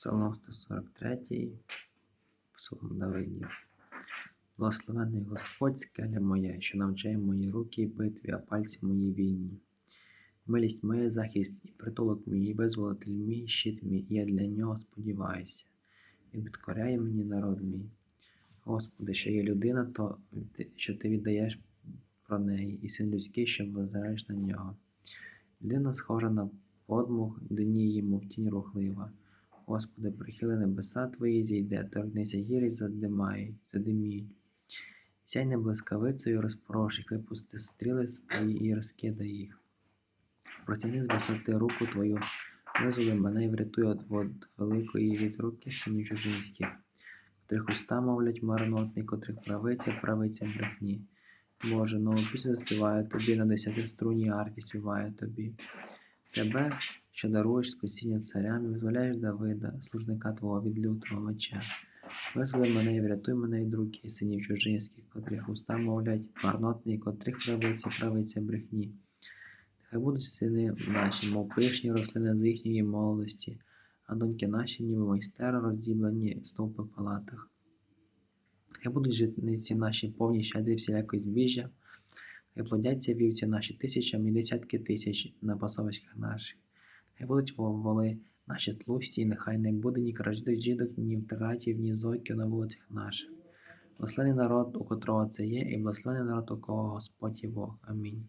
Псалом 143, Псалом Давидів. Благословений Господь, скеля моя, що навчає мої руки в битві, а пальці мої війні. Милість моя захист і притулок мій, і визволитель мій, щит мій, і я для нього сподіваюся. Він підкоряє мені народ мій. Господи, що є людина, то що ти віддаєш про неї, і син людський, що возираєш на нього. Людина схожа на подмух, дні її, мов тінь рухлива. Господи, прихили небеса Твої, зійде, торкнися гір і задимай, задимій. Сяй не блискавицею розпорош випусти стріли Твої і розкидай їх. Простягни з висоти руку Твою, визволи мене і врятуй від вод великої від руки синів чужинських, котрих уста мовлять марнотний, котрих правиця, правиця брехні. Боже, нову пісню співаю тобі, на десятиструнній арфі співаю тобі. Тебе, що даруєш спасіння царям і визволяєш Давида, служника Твого від лютого меча. Визволи мене і врятуй мене від руки синів чужинських, котрих уста мовлять марнотний, котрих правиця, правиця брехні. Нехай будуть сини наші, мов пишні рослини з їхньої молодості, а доньки наші, ніби майстера, роздіблені в стовпи палатах. Нехай будуть житниці наші повні щедрі всілякої збіжжя, Хай плодяться вівці наші тисячами і десятки тисяч на пасовиськах наших. Хай будуть воли наші тлусті, і нехай не буде ні краждих жідок, ні втратів, ні зойків на вулицях наших. Благословений народ, у котрого це є, і благословений народ, у кого Господь є Бог. Амінь.